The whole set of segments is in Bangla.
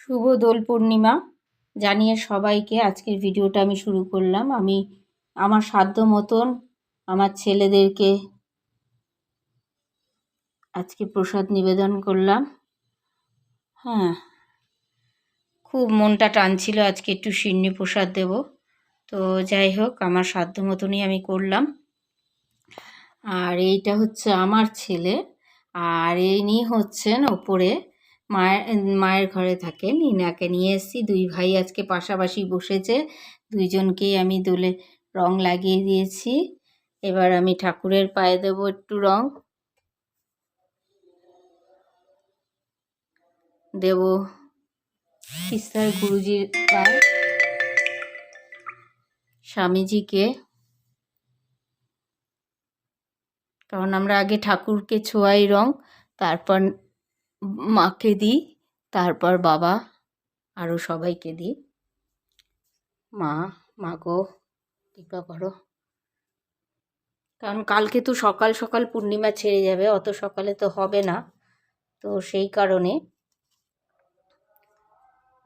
শুভ দোল পূর্ণিমা। জানিয়ে সবাইকে আজকের ভিডিওটা আমি শুরু করলাম। আমি আমার সাধ্য মতন আমার ছেলেদেরকে আজকে প্রসাদ নিবেদন করলাম। হ্যাঁ খুব মনটা টানছিল আজকে একটু সিন্নি প্রসাদ দেব। তো যাই হোক, আমার সাধ্য মতনই আমি করলাম। আর এইটা হচ্ছে আমার ছেলে। আর এই নিয়ে হচ্ছেন ওপরে মায়ের মায়ের ঘরে থাকেন ইনাকে নিয়ে এসেছি। দুই ভাই আজকে পাশাপাশি বসেছে। দুইজনকেই আমি দোলে রং লাগিয়ে দিয়েছি। এবার আমি ঠাকুরের পায়ে দেব একটু রং। দেব তিস্তার গুরুজির পায়ে। স্বামীজিকে। কারণ আমরা আগে ঠাকুরকে ছোঁয়াই রং, তারপর মাকে দিই, তারপর বাবা আরও সবাইকে দিই। মা মা গো, কৃপা করো। কারণ কালকে তো সকাল সকাল পূর্ণিমা ছেড়ে যাবে, অত সকালে তো হবে না। তো সেই কারণে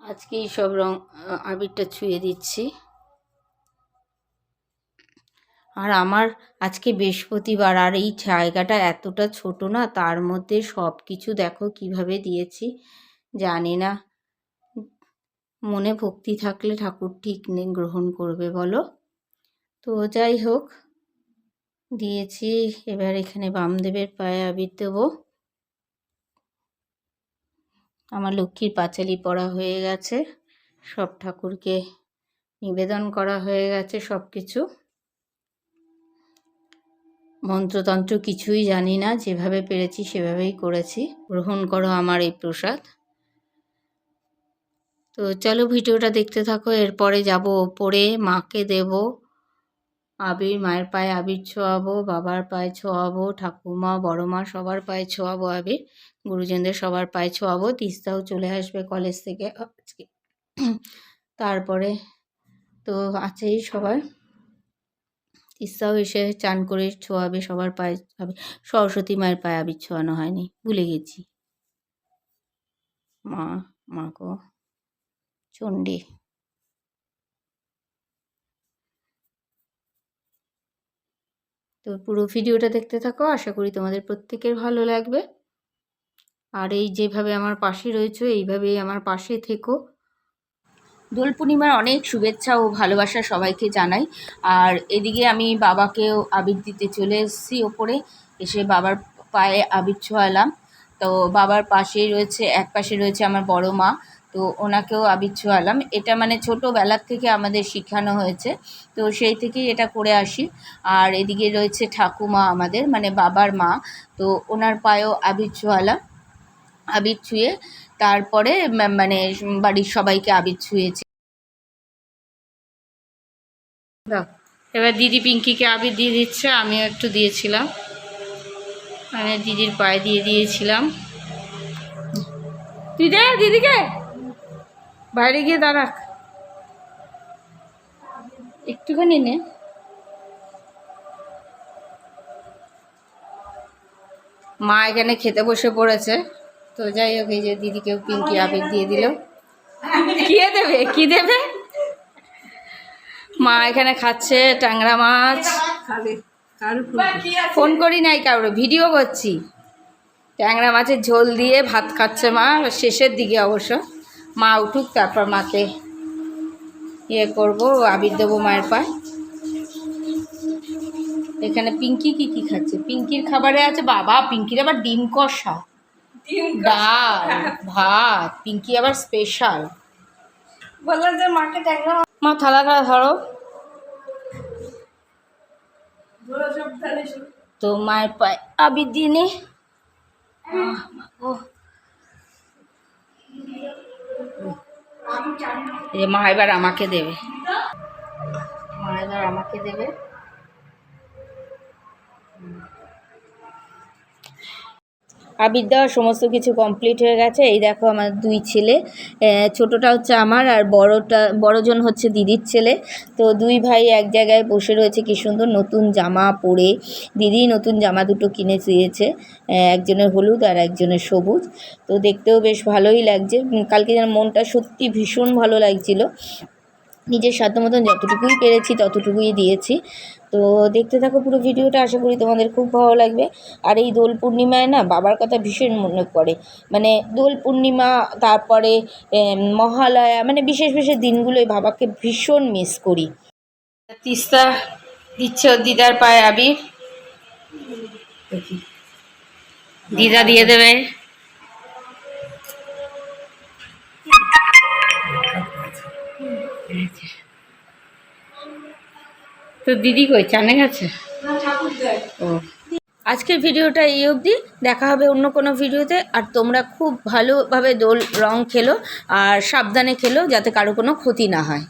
আজকে এই সব রং আবিরটা ছুঁয়ে দিচ্ছি। আর আমার আজকে বৃহস্পতিবার, আর এই জায়গাটা এতটা ছোট না, তার মধ্যে সব কিছু দেখো কীভাবে দিয়েছি, জানি না। মনে ভক্তি থাকলে ঠাকুর ঠিক নেই গ্রহণ করবে, বলো? তো যাই হোক, দিয়েছি, এবার এখানে বামদেবের পায়ে আবির দেবো। আমার লক্ষ্মীর পাঁচালি পড়া হয়ে গেছে, সব ঠাকুরকে নিবেদন করা হয়ে গেছে সব কিছু মন্ত্রতন্ত্র কিছুই জানি না, যেভাবে পেরেছি সেভাবেই করেছি। গ্রহণ করো আমার এই প্রসাদ। তো চলো ভিডিওটা দেখতে থাকো, এরপরে যাব ওপরে, মাকে দেব, আবির মায়ের পায়ে আবির ছোঁয়াবো, বাবার পায়ে ছোঁয়াবো, ঠাকুমা বড় মা সবার পায়ে ছোঁয়াবো আবির, গুরুজনদের সবার পায়ে ছোঁয়াবো, তিস্তাও চলে আসবে কলেজ থেকে আজকে। তারপরে তো আছেই সবার। তিস্তাও এসে চান করে ছোঁয়াবে, সবার পায়ে সরস্বতী মায়ের পায়ে আবির ছোঁয়ানো হয়নি, ভুলে গেছি। মা মা গো, চণ্ডী। তো পুরো ভিডিওটা দেখতে থাকো, আশা করি তোমাদের প্রত্যেকের ভালো লাগবে। আর এই যেভাবে আমার পাশে রয়েছে, এইভাবেই আমার পাশে থেকো। দোল পূর্ণিমার অনেক শুভেচ্ছা ও ভালোবাসা সবাইকে জানাই। আর এদিকে আমি বাবাকেও আবির দিতে চলে এসেছি ওপরে। এসে বাবার পায়ে আবির ছোঁয়ালাম। তো বাবার পাশেই রয়েছে, এক পাশে রয়েছে আমার বড় মা। তো ওনাকেও আবির ছোঁয়ালাম। এটা মানে ছোটোবেলার থেকে আমাদের শিখানো হয়েছে। তো সেই থেকেই এটা করে আসি। আর এদিকে রয়েছে ঠাকুমা আমাদের মানে বাবার মা। তো ওনার পায়েও আবির ছোঁয়ালাম। আবির ছুঁয়ে তারপরে মানে বাড়ির সবাইকে আবির ছুঁয়েছে এবার দিদি পিঙ্কিকে আবির দিয়ে দিচ্ছে, আমিও একটু দিয়েছিলাম। মানে দিদির পায়ে দিয়ে দিয়েছিলাম। তুই দে দিদিকে! বাইরে গিয়ে দাঁড়াক একটুখানি নে। মা এখানে খেতে বসে পড়েছে। তো যাই হোক এই যে দিদিকেও পিঙ্কি আবির দিয়ে দিল। কি দেবে? কি দেবে? মা এখানে খাচ্ছে ট্যাংরা মাছ। ফোন করি নাই কারও ভিডিও করছি। ট্যাংরা মাছের ঝোল দিয়ে ভাত খাচ্ছে মা শেষের দিকে অবশ্য। মা উঠুক তারপর মাকে ইয়ে করব আবির দেবো মায়ের পায়। এখানে পিঙ্কি কি কি খাচ্ছে? পিঙ্কির খাবারে আছে বাবা পিঙ্কির আবার ডিম কষা। ডাল ভাত পিঙ্কি আবার স্পেশাল বলল যে মাকে মা থালা থালা ধরো। তো মায়ের পায়ে আবির দিনে। মা এবার আমাকে দেবে। মা এবার আমাকে দেবে। আবির দেওয়া সমস্ত কিছু কমপ্লিট হয়ে গেছে। এই দেখো আমার দুই ছেলে ছোটটা হচ্ছে আমার আর বড়টা, বড়জন হচ্ছে দিদির ছেলে। তো দুই ভাই এক জায়গায় বসে রয়েছে, কি সুন্দর নতুন জামা পরে। দিদি নতুন জামা দুটো কিনে দিয়েছে একজনের হলুদ আর একজনের সবুজ। তো দেখতেও বেশ ভালোই লাগছে। কালকে যেন মনটা সত্যি ভীষণ ভালো লাগছিল। নিজের সাধ্য মতন যতটুকুই পেরেছি, ততটুকুই দিয়েছি। তো দেখতে থাকো পুরো ভিডিওটা, আশা করি তোমাদের খুব ভালো লাগবে। আর এই দোল পূর্ণিমায় না বাবার কথা ভীষণ মনে পড়ে। মানে দোল পূর্ণিমা, তারপরে মহালয়া মানে বিশেষ বিশেষ দিনগুলোই বাবাকে ভীষণ মিস করি। তিস্তা দিচ্ছে দিদার পায়ে আবির। দিদা দিয়ে দেবে। তো দিদি কই চানে গেছে? ও। আজকের ভিডিওটা এই অবধি। দেখা হবে অন্য কোনো ভিডিওতে। আর তোমরা খুব ভালোভাবে দোল রং খেলো আর সাবধানে খেলো যাতে কারও কোনো ক্ষতি না হয়।